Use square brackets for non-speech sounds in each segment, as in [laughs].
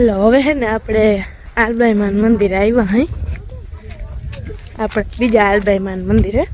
Hello, હવે હે ને આપણે આલબાઈમાન મંદિરે આવ્યા હઈ. આપણે બીજા આલબાઈમાન મંદિરે.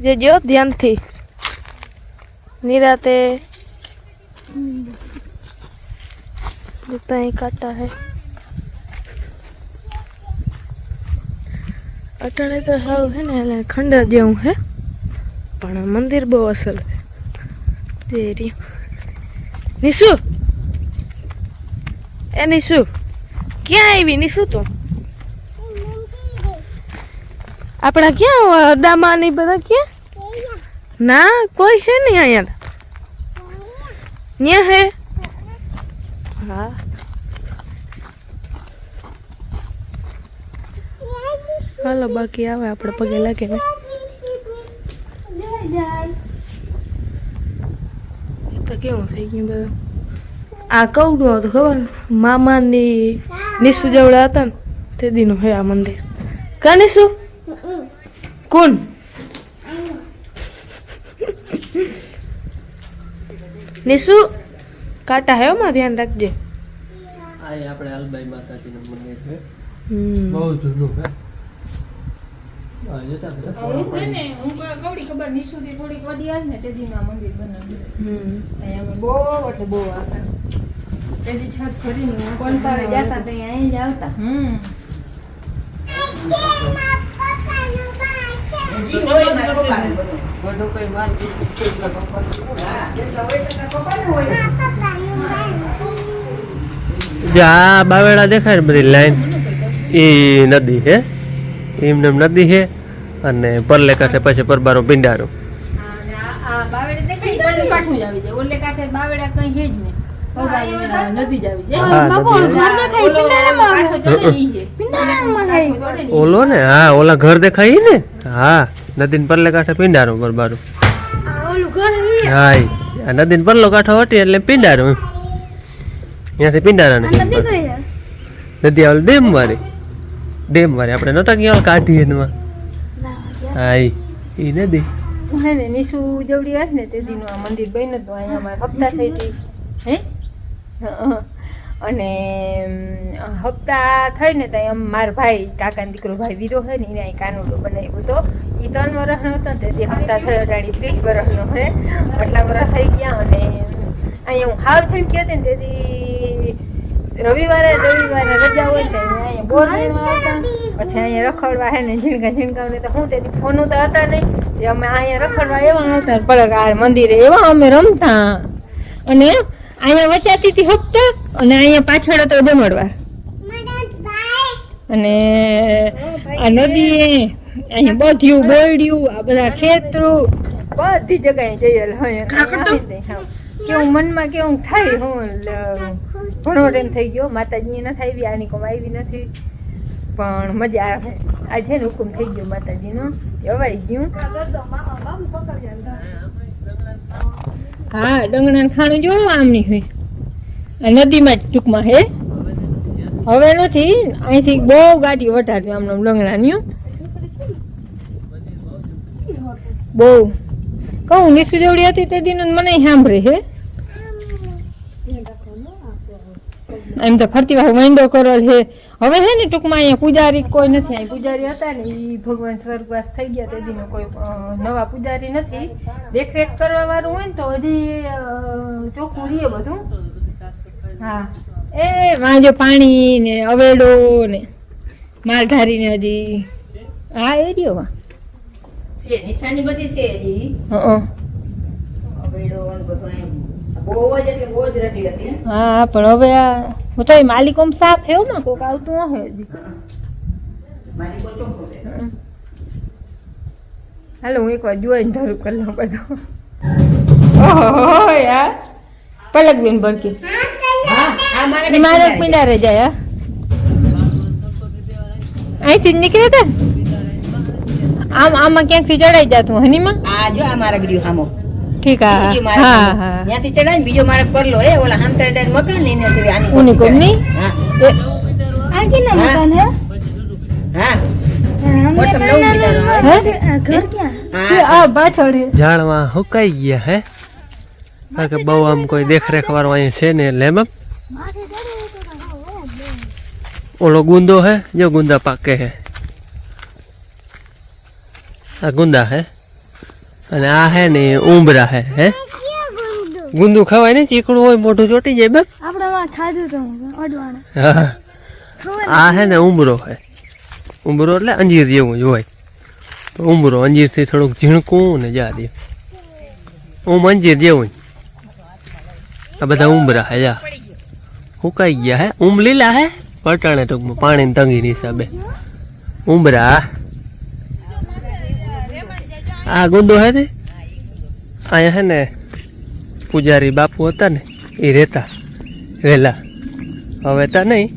જે જો ધ્યાનથી. નિરાતે અહીં કાંટા હે. અટાણે તો હાવ હે ને એટલે ખંડર જેવું હે. પણ મંદિર બહુ અસલ હે. તે નિશુ! એ નિશુ ક્યાં આવી? નિશુ તું? આપણા ક્યાં અડામા ને બધા ક્યાં? ના, કોઈ હે નહીં અહીંયા. ન્યા હે? હા. હાલો, બાકી આવે, આપણે પગે લાગે ને. તો કેવું થઈ ગયું બધું? આ કવડું હતું ખબર? મામાની નિશુ જેવડા હતા ને તે દીનું હે આ મંદિર. કા નિશુ? કોણ? નિશુ કાંટા હે માં ધ્યાન રાખજે. આ આપણે અલબાઈ માતાજીનું મંદિર છે. બહુ જૂનું છે. ખબર નિશુથી થોડીક વડી આવે ને તે દિન આ મંદિર બનાવ્યું. અહીંયા બહુ એટલે બહુ આવતા તેની છત હું કોણ પાવે જતા તો અહીં જ આવતા. હમ. હા, આ બાવેડા દેખાય ને બધી લાઈન એ નદી હે એમને એમ નદી છે અને પરલે કાંઠે પછી પરબારો પિંડારો હા, અને આ- આ બાવેડે દેખાય કાંઠું જ આવી જાય. ઓલે કાંઠે બાવેડા કઈ હે જ નહીં. ઓલો ને? હા ઓલા ઘર દેખાય ને? હા નદી પરલે કાંઠે પિંડારો પરબારો હા નદી પરલો કાંઠો હટી એટલે પિંડારું ત્યાંથી પિંડારા ને નદી આવે ડેમ વાળી ડેમ વાળી આપણે નતા ગયા કાઢી એમાં. હા ઈ નદી. હે ને નિશુ જવડી આવે ને તે દીનું આ મંદિર બન્યું હતું અહીંયા અમારે હપ્તા થઈ હતી. હં. [laughs] અને હપ્તા થઈને તો આમ મારા ભાઈ, કાકાનો દીકરો ભાઈ વીરો છે ને, એને અહીં કાનુડો બનાવ્યો હતો. એ ત્રણ વર્ષનો હતો ને તે હપ્તા થયો અટાણી ત્રીસ વર્ષનો હે આટલા વર્ષ થઈ ગયા અને અહીંયા હું હાવ થઈને કહેતી ને, તેથી રવિવારે રવિવારે રજા હોય ને અહીંયા બોર પછી અહીંયા રખડવા હે ને, ઝીણકા ઝીણકા ને, તો હું તેથી ફોન તો હતા નહીં અમે અહીંયા રખડવા એવા આવતા પડક આ મંદિરે એવા અમે રમતા. અને અહીંયા વચાતી હતી હપ્તા અને અહીંયા પાછળ હતો ડમરવાર અને આ નદી અહીંયા બધ્યું બોયડ્યું આ બધા ખેતરું બધી જગ્યાએ જઈએ કેવું મનમાં કેવું થાય હું ઘણો ટાઈમ થઈ ગયો. માતાજી નથી આવી આની કોમ આવી નથી. પણ મજા આવે આ છે ને હુકુમ થઈ ગયો માતાજીનો. અવાઈ ગયું. હા ડંગણા ખાણું જો આમની હોય. નદીમાં જ ટૂંકમાં હે. હવે નથી, અહીંથી બહુ ગાડી વટાડતી આમ નામ ડંગણાની બહુ. કહું નિશુ જેવડી હતી તે દિન મને સાંભળે હે. એમ તો ફરતી વાર વાંડો કરેલ છે હવે છે ને ટૂંકમાં અહીંયા પૂજારી કોઈ નથી. અહીં પૂજારી હતા ને એ ભગવાન સ્વર્ગવાસ થઈ ગયા તે દીનો કોઈ નવા પૂજારી નથી. દેખરેખ કરવા વાળું હોય ને તો હજી ચોખ્ખું રહીએ બધું. હા. એ વાંજો પાણી ને અવેડો ને માલધારી ને હજી હા એ રહ્યો છે નિશાની બધી છે હજી. હં. અવેડો બધું બહુ જ એટલે બહુ જ રટી હતી હા પણ હવે આ હું તો માલિક આમ સાફ થયો ને કોક આવતું હશે હજી. હાલો હું એકવાર જોઈને ધરું કરી લઉં બધું. ઓહો યાર. પલક બેન બરકી હા આ મારે એક મીંડા રહી જાય હા. અહીંથી જ નીકળે તા આમ આમાં ક્યાંકથી ચડાઈ જાતું હનીમાં? આ જો આ મારા ગીર્યું હામો ઠીક હા હા હા. ત્યાંથી ચડાય બીજો મારે પરલો એ ઓલા હામ કરે મકાન ને એનાથી આની ઉની કોમની? હા. આ હા? મોટમ નવ હે? હા. આ પાછળ છે. ઝાડમાં હુકાઈ ગયા હે? કે બહુ આમ કોઈ દેખરેખ વાળો અહીં છે ને એમ? ઓલો ગુંદો હે? જો ગુંદા પાકે હે. આ ગુંદા હે? અને આ હે ને ઉંબરા હે હે? ગુંદુ ખવાય ને ચીકણું હોય મોઢું ચોટી જાય બેન. આ હે ને ઉંબરો હે. ઉંબરો એટલે અંજીર જેવું જ હોય. તો ઉંબરો અંજીરથી થોડુંક ઝીણકું ને જા દે. ઉમ અંજીર જેવું આ બધા ઉંબરા હે જા. સુકાઈ ગયા હે. ઉમ લીલા હે. પટાણે ટૂંકમાં પાણીની તંગીની હિસાબે. ઉંબરા. આ ગુંદો હે ને? અહીંયા હે ને પૂજારી બાપુ હતા ને એ રહેતા વહેલા હવે તા નહીં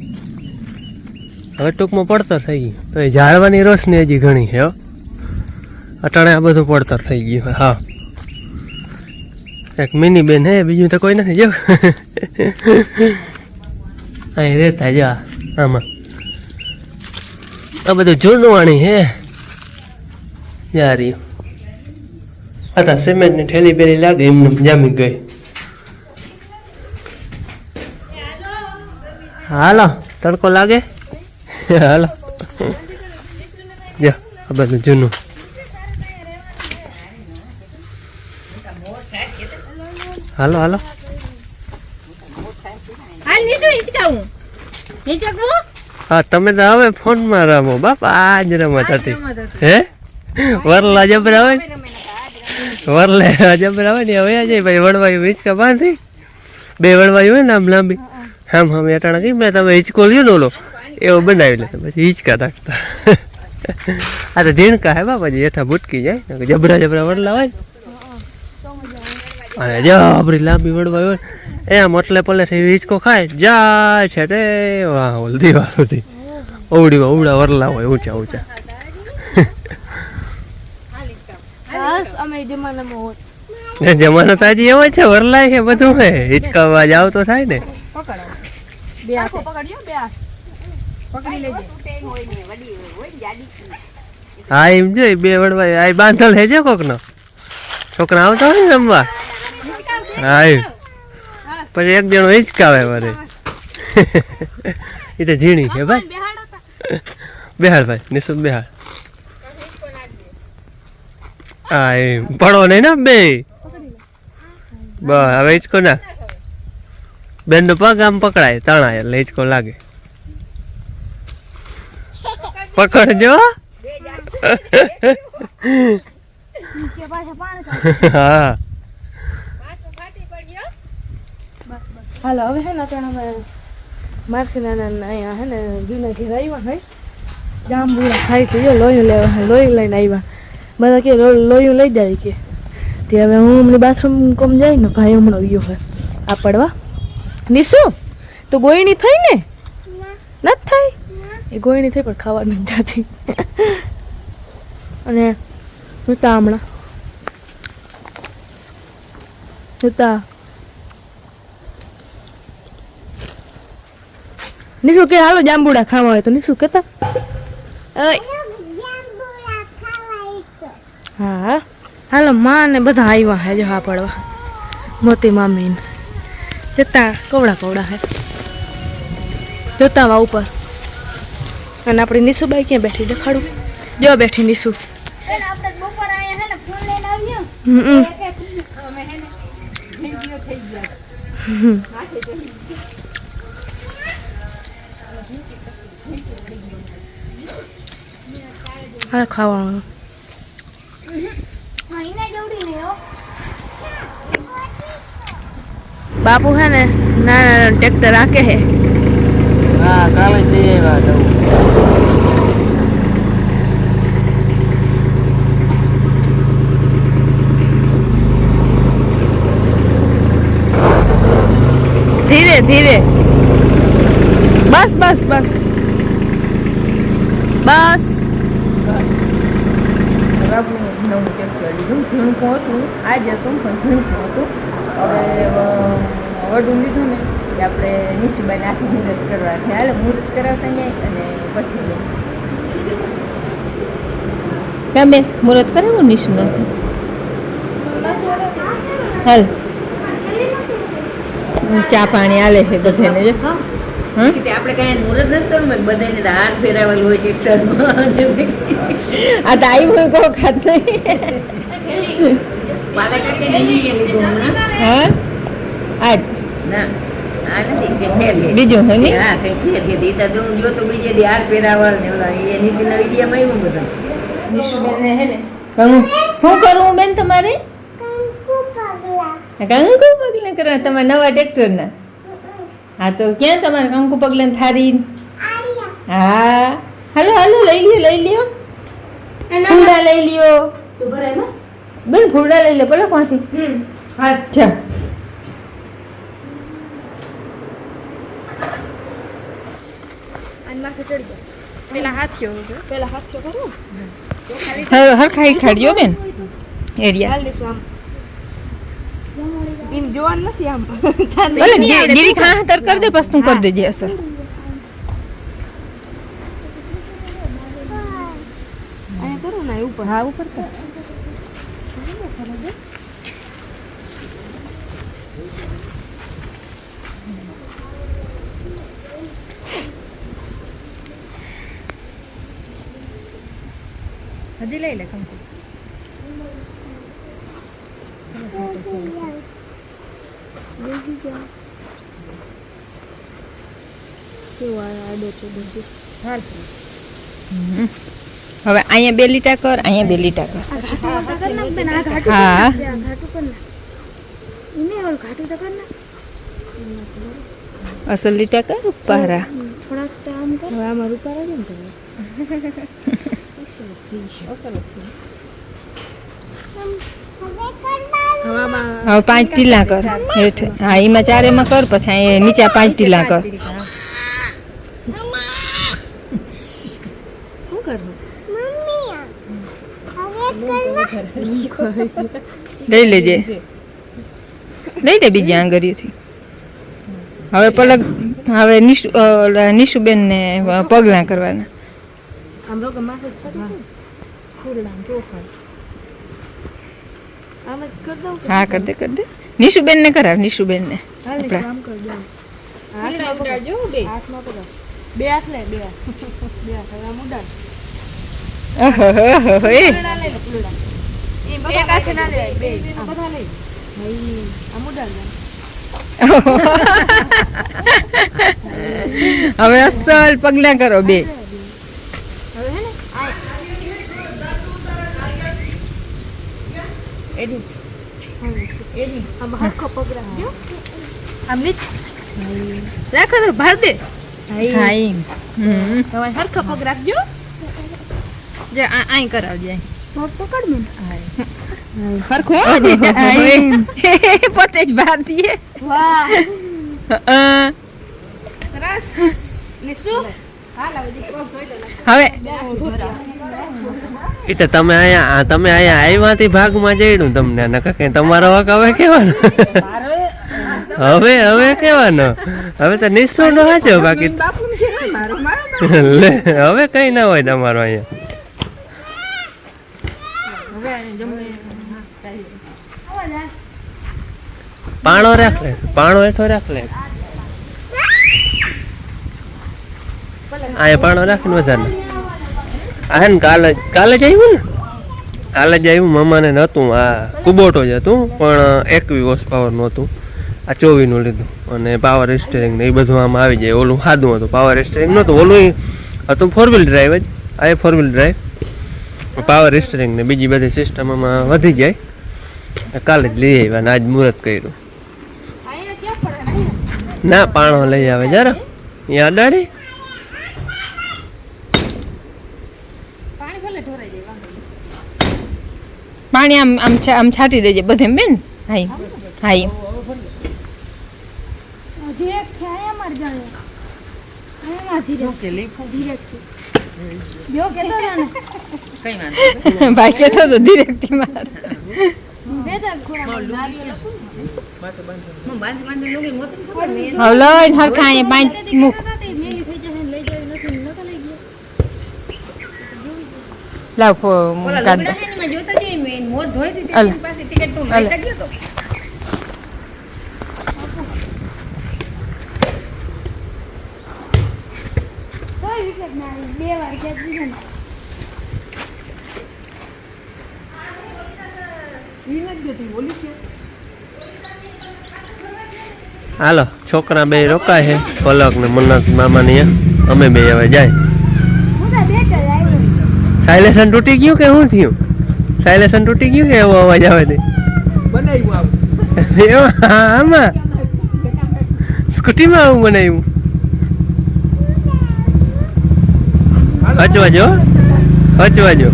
હવે ટૂંકમાં પડતર થઈ ગયું. તો એ ઝાડવાની રોશની હજી ઘણી છે હો. અટાણે આ બધું પડતર થઈ ગયું હા. એક મિની બેન હે બીજું તો કોઈ નથી જો. અહીં રહેતા જા આમાં. આ બધું જૂનવાણી હે. યારી આ તો સિમેન્ટની ઠેલી બેલી લાગે એમને જામી ગઈ હાલો તડકો લાગે હાલો જો આ બધું જૂનું હાલો હાલો હા તમે તો હવે ફોનમાં રમો બાપ આજ રમત હતી. હે? વરલા જબરા હોય? વરલે જબરા હોય ને હવે આ ભાઈ વણવાયું હિંચકા બાંધી. બે વણવાયું હોય ને આમ લાંબી. આમ આમ એટાણા કઈ મેં તમે હિંચકો લ્યો ને ઓલો. એવો બનાવી લે, પછી હિંચકા રાખતા [laughs] આ તો ઝીણકા હે બાપાજી હેઠા ભૂટકી જાય જબરા જબરા વડલા હોય ને. અને જબરી લાંબી વડવા હોય એ આમ એટલે પલે હિંચકો ખાય, જાય છે તે વાહ ઓલધી સુધી ઓવડી ઓવડા વરલા હોય, ઊંચા ઊંચા. બસ અમે જમાનામાં હોત. ને જમાનો તો હજી એવો છે વરલાય છે બધું હે. હિચકાવા જાવ તો થાય ને. પકડો. બે હાથે. પકડ્યો બે હાથ. પકડી લેજે. હોય ને વડી હોય જાડી હા એમ જોઈ બે વડવાય આ બાંધલ હે છે કોકનો. છોકરા આવતા હોય ને રમવા. હા એમ. પછી એક જણો હિચકાવે મારે [laughs] એ તો ઝીણી છે ભાઈ. બેહાડ ભાઈ. નિશુદ બેહાડ. હા એમ પડો નહીં ને બે બસ હવે હિચકો ના બેન નો પગ આમ પકડાય તણાય એટલે હિચકો લાગે પકડજો હા હાલો હવે હે ને અત્યારે અમે માર્કેટના અહીંયા હે ને જૂના ઘેર આવ્યા હોય જાંબુડા ખાઈ તો જો લોહી લેવા હે લોહી લઈને આવ્યા બધા કે લોયું લઈ જાય કે તે હવે હું હમણાં બાથરૂમ કોમ જાય ને ભાઈ હમણાં ગયો હોય આ પડવા નિશુ તો ગોયણી થઈ ને નથી થઈ એ ગોયણી થઈ પણ ખાવા નથી જતી અને નતા હમણાં જોતા નિશુ કે હાલો જાંબુડા ખાવા હોય તો નિશુ કેતા. હા. હાલો માં ને બધા આવ્યા હે જો હા પડવા. મોતી મામી જતા કવડા કવડા હે. જોતા વા ઉપર. અને આપણી નિશુબાઈ ક્યાં બેઠી દેખાડું? જો બેઠી નિશુ. હમ હમ. હા ખાવાનું. બાપુ હે ને નાના નાના ટ્રેક્ટર રાખે હે હા કાલે જ લઈ આવ્યા હતા ધીરે ધીરે બસ બસ બસ બસ રબનું નવું ટેક્સર લીધું ઝીણકું હતું આજ હતું પણ ઝીણકું હતું. હવે વડું લીધું ને કે આપણે નિશુબાઈને આખી મુહૂર્ત કરવા છે હાલે મુહૂર્ત કરાવતા નહીં અને પછી નહીં તમે મુહૂર્ત કરાવું નિશુ નથી હાલ. ચા પાણી આલે છે બધાને જો. આપણે કાંઈ મુહૂર્ત નથી કરવું બધાને તો હાથ ફેરાવેલું હોય ટ્રેક્ટરમાં આ ટાઈમ હોય કહો ખાત હા? આજ? ના આ નથી કે બીજું હે નહીં? હા કઈ ફેર કે તો હું જોતો બીજે દી હાથ ફેરાવલ ને ઓલા એ નીતિના વિડીયામાં આવ્યું બધા. નિશુબેનને હે ને? હું શું કરું બેન તમારે? કંકુ પગલા કરવા તમારા નવા ટ્રેક્ટરના? હા તો ક્યાં તમારે કંકુ પગલાં થારી હા. હાલો હાલો લઈ લ્યો લઈ લ્યો. ફૂડા લઈ લ્યો. બેન ફૂડા લઈ લે પડે પાછી અચ્છા પેલા હાથીઓ પેલા હાથીઓ કરો? હરખાઈ ખાડ્યો બેન. એરિયા. હાલ દેશું આમ. એમ જોવાનું નથી આમ ચાંદ ભલે ગીરી ખા તર કર દે બસ તું કર દેજે અસર અહીંયા કરો ને ઉપર હા ઉપર કર હજી લઈ લે કંકુ હવે અહીંયા બે લીટા કર અહીંયા બે લીટા કર. હા. અસલ લીટા કર પારા હવે આમાં રૂપા રહે ને તમે? [laughs] હવામાં હવે પાંચ ટીલા કર હેઠ. હા એમાં ચારેમાં કર પછી અહીં નીચે પાંચ ટીલા કર. લઈ લેજે. લઈ લે બીજી આંગળીઓથી. હવે પલક હવે નિશુ નિશુબેન ને પગલા કરવાના આમ રોગ માથે છડી ફૂલડા ચોખા આમ જ કરી દઉં હા કરી દે કરી દે. નિશુબેન ને કરાવ નિશુબેન ને ને આપણા. આમ કરી બે. હાથ લે હાથ. હવે હો હો, એ ફૂલડા લે લે, ફૂલડા એક હાથે ના લે બે બધા લે ભાઈ આમ ઉડાડ લે. હવે અસલ પગલા કરો બે હવે હે ને આ આમ હરખો પગ રાખજો આમ નીચ રાખો તો ભાર દે. હા એમ હમ. હવે હરખો પગ રાખજો. જે આ આઈ કરાવજે પકડ મને. હરખો? [laughs] [laughs] પોતે જ બહાર દીએ વાહ. સરસ. નિશુ હવે એ તો તમે અહીંયા તમે અહીંયા આવ્યાથી ભાગમાં જઈડું તમને નકા કે તમારો હક હવે કેવાનો હવે હવે કેવાનો હવે તો નિશ્ચો નો હાચો બાકી લે હવે કઈ ના હોય તમારો અહીંયા. પાણો રાખ લે પાણો હેઠો રાખ લે. આ પાણો રાખીને વધારે. આ ને કાલે કાલે જ આવ્યું ને? કાલે જ આવ્યું મમ્માને નહોતું આ કુબોટો જ હતું પણ એકવી હોર્સ પાવર નહોતું આ ચોવીનું લીધું અને પાવર સ્ટેરિંગ ને એ બધું આમ આવી જાય ઓલું સાદું હતું પાવર સ્ટેરિંગ નહોતું ઓલું હતું ફોર વ્હીલ ડ્રાઈવ જ આ four wheel drive power steering ને બીજી બધી સિસ્ટમ આમાં વધી જાય. કાલે જ લઈ આવ્યા ને આજ મુહૂર્ત કર્યું. ના પાણો લઈ આવે જરા. અહીંયા અડાડી પાણી ભલે ઢોરાઈ જાય વાંધો પાણી આમ આમ આમ છાટી દેજે બધે બેન. હાઈ હાઈ હજી તો છે અહીંયા માર જાણે અહીંયા પાંચ ધીરે ગયો તો હાલો છોકરા બે રોકાય છે પલક ને મન્નત મામા ની અમે બે હવે જાય. સાયલેશન તૂટી ગયું કે શું થયું? સાયલેશન તૂટી ગયું કે એવો અવાજ આવે છે? બનાવ્યું આમાં? સ્કૂટીમાં આવું બનાવ્યું? હચવાજો હચવાજો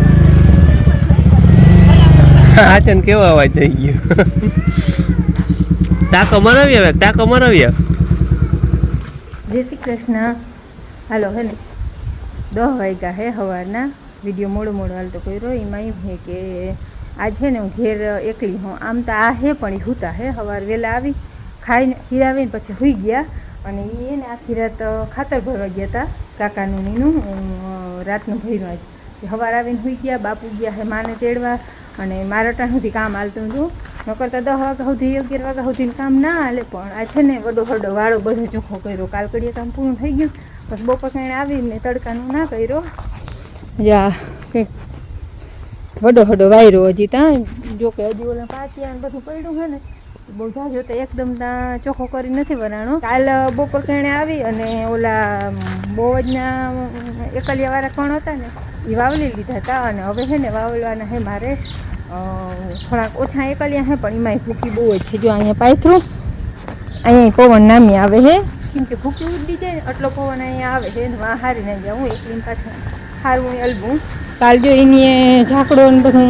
આચન કેવો અવાજ થઈ ગયો? ટાંકો મરાવી હવે ટાંકો મરાવી જય શ્રી કૃષ્ણ. હાલો હે ને દહ વાગ્યા હે સવારના વીડિયો મોડો મોડો હાલતો કર્યો એમાં એમ હે કે આ છે ને હું ઘેર એકલી હું. આમ તો આ હે પણ એ હુતા હે. સવાર વહેલા આવી, ખાઈને ખીરાવીને પછી હુઈ ગયા અને એ ને આખી રાત ખાતર ભરવા ગયા હતા કાકાનું નીનું રાતનું ભર્યું આજ. સવાર આવીને હુઈ ગયા, બાપુ ગયા હે માને તેડવા અને મારા સુધી કામ હાલતું હતું. નકર તો દસ વાગ્યા સુધી, અગિયાર વાગ્યા સુધી કામ ના હાલે, પણ આ છે ને વડો હડો વાળો બધો ચોખ્ખો કર્યો. કાલકડીએ કામ પૂરું થઈ ગયું. બસ બપોર કાંઈ આવીને તડકાનું ના કર્યો. યા કંઈક વડો વડો વાયરો હજી ત્યાં જો કે હજી ઓલા પાટિયા ને બધું પડ્યું છે ને, બહુ જાજો તો એકદમ ત્યાં ચોખ્ખો કરી નથી વરાણો. કાલ બપોર કેણે આવી અને ઓલા બોવજના એકલિયાવાળા કોણ હતા ને એ વાવલી લીધા હતા અને હવે છે ને વાવલવાના હે મારે થોડાક ઓછા એકલિયા હે પણ એમાંય ભૂકી બહુ જ છે. જો અહીંયા પાયથરું અહીંયા પવન નામી આવે છે કેમ કે ભૂકી ઉડી જાય એટલો પવન અહીંયા આવે છે ને વાં હારીને જાઉં એકલી પાછું હારવું ને અલબું કાલ જો એની ઝાકડો ને બધું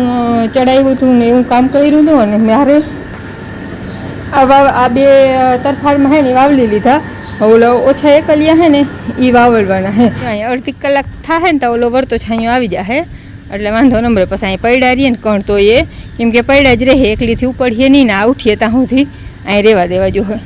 ચડાવ્યું હતું ને એવું કામ કર્યું હતું અને મારે આ આ બે તરફાળમાં હે ને વાવલી લીધા. ઓલો ઓછા એકલિયા હે ને એ વાવડવાના હે. અડધી કલાક થાય ને તો ઓલો વરતો છાંયો આવી જાય એટલે વાંધો નંબર પછી અહીં પૈડા રહીએ ને કણ તો એ. કેમ કે પૈડા જ રહે, એકલીથી ઉપડીએ નહીં ને આ ઉઠીએ ત્યાં સુધી અહીં રહેવા દેવા જો હોય